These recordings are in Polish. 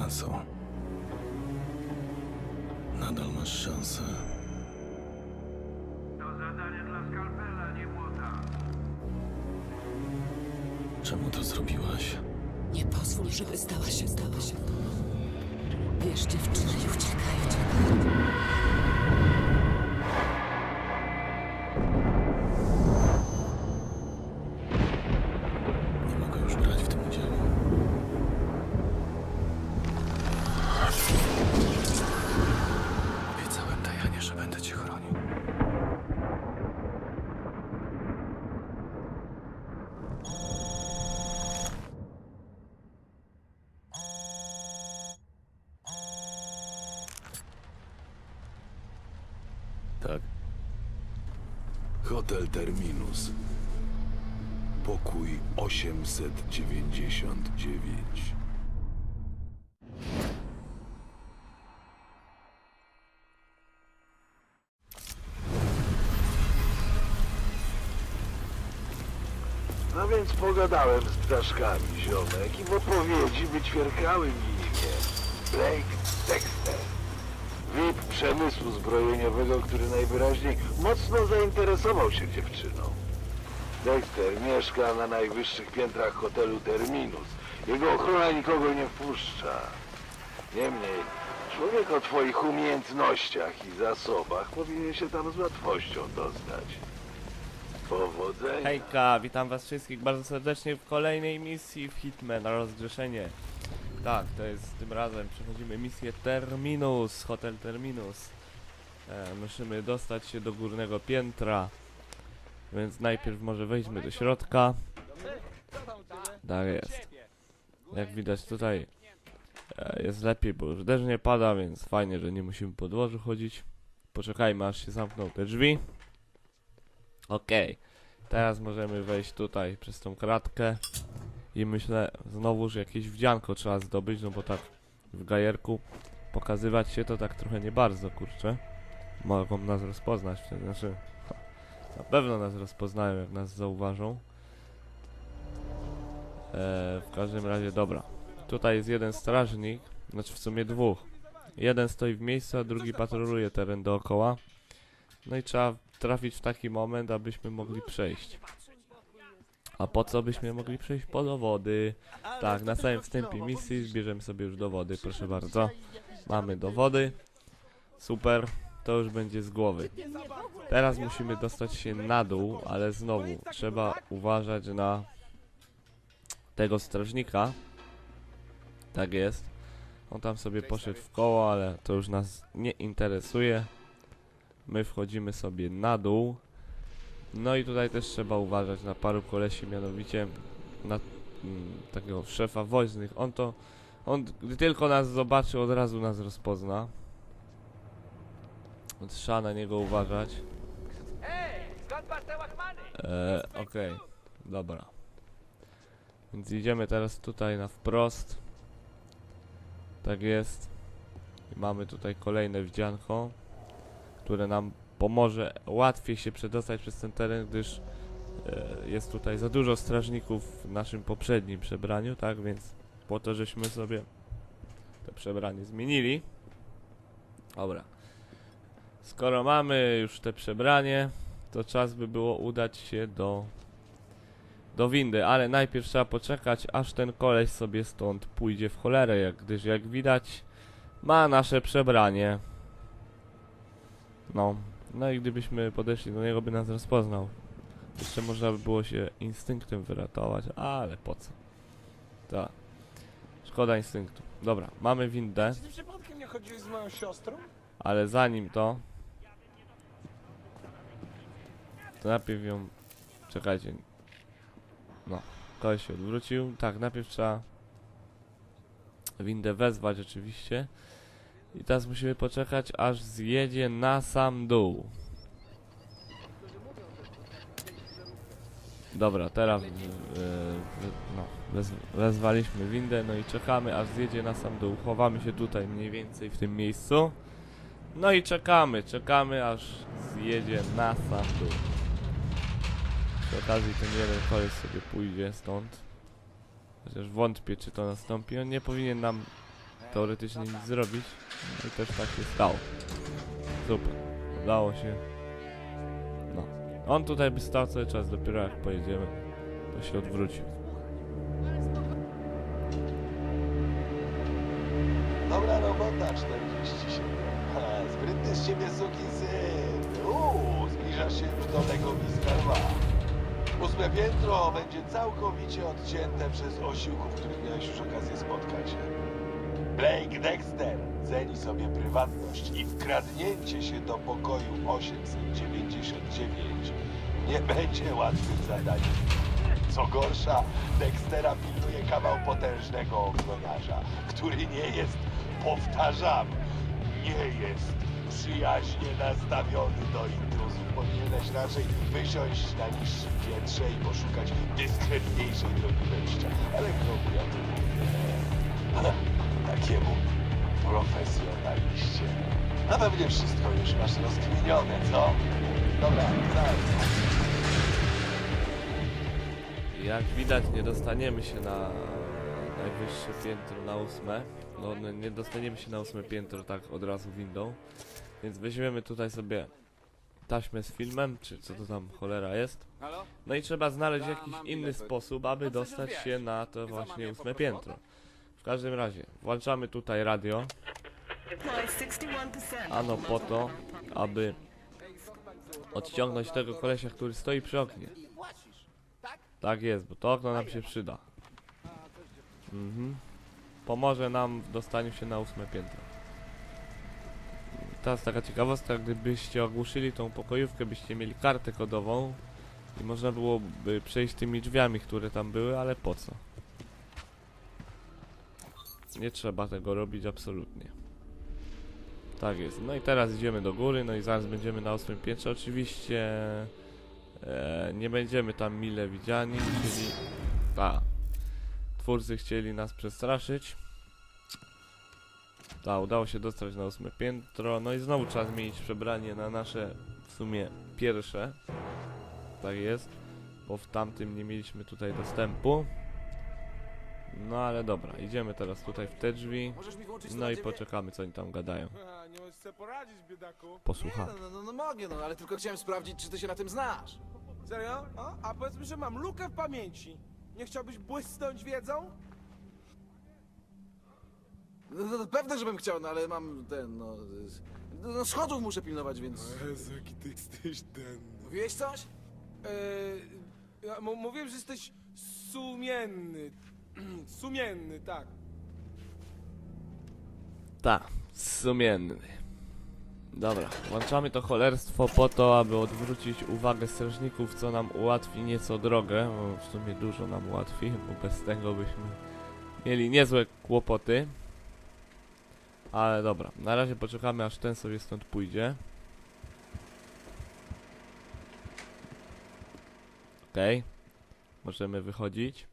na co? Nadal masz szansę. To zadanie dla skalpela, nie młota. Czemu to zrobiłaś? Nie pozwól, żeby stała się stała się. Wiesz, dziewczyny uciekają. Nie Hotel Terminus. Pokój 899. No więc pogadałem z ptaszkami, ziomek, i w opowiedzi wyćwierkały mi imię. Blake Dexter. VIP przemysłu zbrojeniowego, który najwyraźniej mocno zainteresował się dziewczyną. Dexter mieszka na najwyższych piętrach hotelu Terminus. Jego ochrona nikogo nie wpuszcza. Niemniej, człowiek o twoich umiejętnościach i zasobach powinien się tam z łatwością dostać. Powodzenia. Hejka, witam was wszystkich bardzo serdecznie w kolejnej misji w Hitman na rozgrzeszenie. Tak, to jest tym razem przechodzimy misję Terminus, Hotel Terminus. E, musimy dostać się do górnego piętra. Więc najpierw może wejdźmy do środka. Tak jest. Jak widać tutaj e, jest lepiej, bo już deszcz nie pada, więc fajnie, że nie musimy po dworzu chodzić. Poczekajmy aż się zamkną te drzwi. Okej. Teraz możemy wejść tutaj przez tą kratkę i myślę znowuż jakieś wdzianko trzeba zdobyć, no bo tak w gajerku pokazywać się to tak trochę nie bardzo, kurczę. Mogą nas rozpoznać wtedy, znaczy na pewno nas rozpoznają jak nas zauważą. Eee, w każdym razie dobra. Tutaj jest jeden strażnik, znaczy w sumie dwóch. Jeden stoi w miejscu, a drugi patroluje teren dookoła. No i trzeba trafić w taki moment, abyśmy mogli przejść. A po co byśmy mogli przejść? Po dowody. Tak, na samym wstępie misji zbierzemy sobie już dowody, proszę bardzo. Mamy dowody. Super, to już będzie z głowy. Teraz musimy dostać się na dół, ale znowu trzeba uważać na tego strażnika. Tak jest. On tam sobie poszedł w koło, ale to już nas nie interesuje. My wchodzimy sobie na dół. No i tutaj też trzeba uważać na paru kolesi, mianowicie na mm, takiego szefa woźnych. On to, on gdy tylko nas zobaczy, od razu nas rozpozna. Trzeba na niego uważać. Eee, okej, dobra. Więc idziemy teraz tutaj na wprost. Tak jest. I mamy tutaj kolejne wdzianko które nam pomoże łatwiej się przedostać przez ten teren, gdyż e, jest tutaj za dużo strażników w naszym poprzednim przebraniu, tak więc po to, żeśmy sobie to przebranie zmienili. Dobra. Skoro mamy już te przebranie, to czas by było udać się do do windy, ale najpierw trzeba poczekać, aż ten koleś sobie stąd pójdzie w cholerę, jak gdyż jak widać ma nasze przebranie. No, no i gdybyśmy podeszli do niego, by nas rozpoznał. Jeszcze można by było się instynktem wyratować, ale po co? Tak. Szkoda instynktu. Dobra, mamy windę, Czy ty przypadkiem nie chodziłeś z moją siostrą? ale zanim to... To najpierw ją... Czekajcie. No, koleś się odwrócił. Tak, najpierw trzeba... Windę wezwać oczywiście. I teraz musimy poczekać, aż zjedzie na sam dół. Dobra, teraz w- no, wez, wezwaliśmy windę, no i czekamy, aż zjedzie na sam dół. Chowamy się tutaj mniej więcej w tym miejscu. No i czekamy, czekamy, aż zjedzie na sam dół. Przy okazji ten jeden koleś sobie pójdzie stąd. Chociaż wątpię, czy to nastąpi. On nie powinien nam teoretycznie nic zrobić. No i też tak się stało. Super. Udało się. No. On tutaj by stał cały czas, dopiero jak pojedziemy, to się odwrócił. Dobra robota, 47. Ha, sprytny z ciebie suki syn. Uuu, zbliżasz się już do legowiska lwa. Ósme piętro będzie całkowicie odcięte przez osiłków, których miałeś już okazję spotkać. Blake Dexter ceni sobie prywatność i wkradnięcie się do pokoju 899 nie będzie łatwym zadaniem. Co gorsza, Dextera pilnuje kawał potężnego ochroniarza, który nie jest, powtarzam, nie jest przyjaźnie nastawiony do intruzów. Powinieneś raczej wysiąść na niższym piętrze i poszukać dyskretniejszej drogi wejścia. Ale pewnie wszystko już masz rozkminione, co? Dobra, zaraz. Jak widać nie dostaniemy się na najwyższe piętro, na ósme. No nie- nie dostaniemy się na ósme piętro tak od razu windą. Więc weźmiemy tutaj sobie taśmę z filmem, czy co to tam cholera jest. No i trzeba znaleźć jakiś inny sposób, aby dostać się na to właśnie ósme piętro. W każdym razie, włączamy tutaj radio. Ano po to, aby odciągnąć tego kolesia, który stoi przy oknie. Tak jest, bo to okno nam się przyda. Mhm. Pomoże nam w dostaniu się na ósme piętro. Teraz taka ciekawostka, gdybyście ogłuszyli tą pokojówkę, byście mieli kartę kodową i można byłoby przejść tymi drzwiami, które tam były, ale po co? Nie trzeba tego robić absolutnie. Tak jest. No i teraz idziemy do góry, no i zaraz będziemy na ósmym piętrze. Oczywiście e, nie będziemy tam mile widziani, czyli ta. Twórcy chcieli nas przestraszyć. Ta, udało się dostać na ósme piętro. No i znowu trzeba zmienić przebranie na nasze w sumie pierwsze. Tak jest. Bo w tamtym nie mieliśmy tutaj dostępu. No ale dobra, idziemy teraz tutaj w te drzwi. No i poczekamy co oni tam gadają. A, nie możesz sobie poradzić, biedaku. Posłuchamy. No, no, no mogę, no ale tylko chciałem sprawdzić, czy ty się na tym znasz. Serio? A, a powiedzmy, że mam lukę w pamięci. Nie chciałbyś błysnąć wiedzą? No, no pewne, żebym chciał, no ale mam ten, no... z- No schodów muszę pilnować, więc... Jezu, jaki ty jesteś ten... Mówiłeś coś? Yy, ja mu- mówiłem, że jesteś sumienny. sumienny, tak. Ta, sumienny. Dobra, włączamy to cholerstwo po to, aby odwrócić uwagę strażników, co nam ułatwi nieco drogę, bo w sumie dużo nam ułatwi, bo bez tego byśmy mieli niezłe kłopoty. Ale dobra, na razie poczekamy aż ten sobie stąd pójdzie. Okej, możemy wychodzić.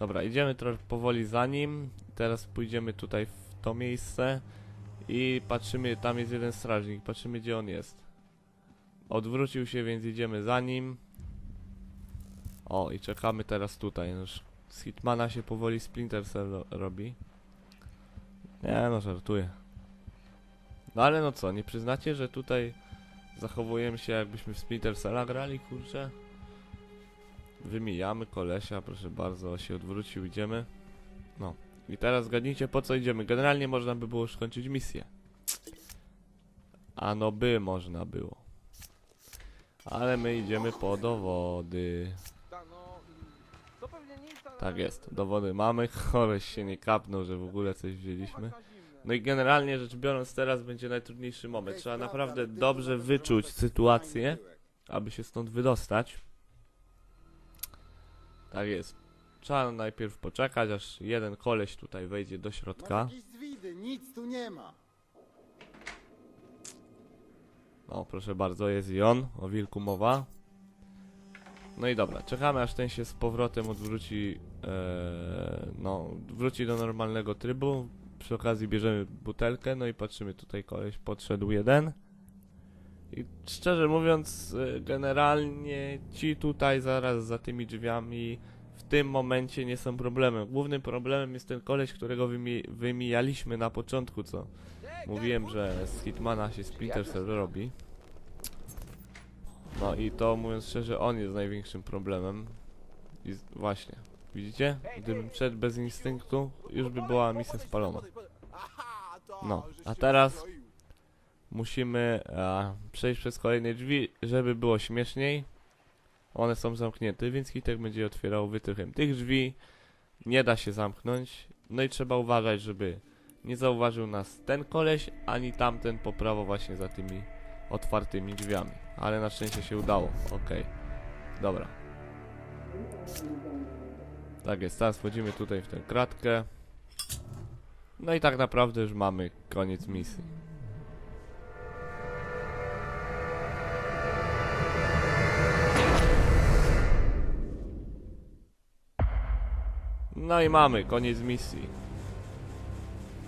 Dobra, idziemy trochę powoli za nim. Teraz pójdziemy tutaj w to miejsce i patrzymy, tam jest jeden strażnik, patrzymy gdzie on jest. Odwrócił się, więc idziemy za nim. O, i czekamy teraz tutaj. Już z Hitmana się powoli Splinter Cell ro robi. Nie no, żartuję. No ale no co, nie przyznacie, że tutaj zachowujemy się jakbyśmy w Splinter Cella grali, kurczę? Wymijamy kolesia, proszę bardzo, się odwrócił, idziemy. No. I teraz zgadnijcie po co idziemy. Generalnie można by było już skończyć misję. A no by można było. Ale my idziemy po dowody. Tak jest, dowody mamy. Koleś się nie kapnął, że w ogóle coś wzięliśmy. No i generalnie rzecz biorąc teraz będzie najtrudniejszy moment. Trzeba naprawdę dobrze wyczuć sytuację, aby się stąd wydostać. Tak jest. Trzeba najpierw poczekać, aż jeden koleś tutaj wejdzie do środka. Jakieś zwidy, nic tu nie ma. No, proszę bardzo, jest i on. O wilku mowa. No i dobra, czekamy aż ten się z powrotem odwróci, e, no, wróci do normalnego trybu. Przy okazji bierzemy butelkę, no i patrzymy, tutaj koleś podszedł jeden. I szczerze mówiąc, e, generalnie ci tutaj zaraz za tymi drzwiami w tym momencie nie są problemem. Głównym problemem jest ten koleś, którego wymi wymijaliśmy na początku, co mówiłem, że z Hitmana się Splinter robi. No i to mówiąc szczerze, on jest największym problemem. I właśnie, widzicie? Gdybym wszedł bez instynktu, już by była misja spalona. No, a teraz musimy e, przejść przez kolejne drzwi, żeby było śmieszniej. One są zamknięte, więc Kitek będzie otwierał wytrychem tych drzwi. Nie da się zamknąć. No i trzeba uważać, żeby nie zauważył nas ten koleś, ani tamten po prawo właśnie za tymi otwartymi drzwiami. Ale na szczęście się udało. Okej. Dobra. Tak jest, teraz wchodzimy tutaj w tę kratkę. No i tak naprawdę już mamy koniec misji. No i mamy koniec misji.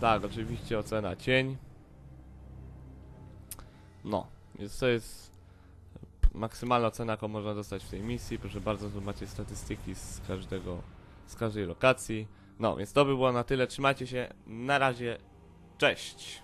Tak, oczywiście ocena cień. No, więc to jest maksymalna ocena, jaką można dostać w tej misji. Proszę bardzo, tu macie statystyki z każdego, z każdej lokacji. No, więc to by było na tyle. Trzymajcie się. Na razie. Cześć.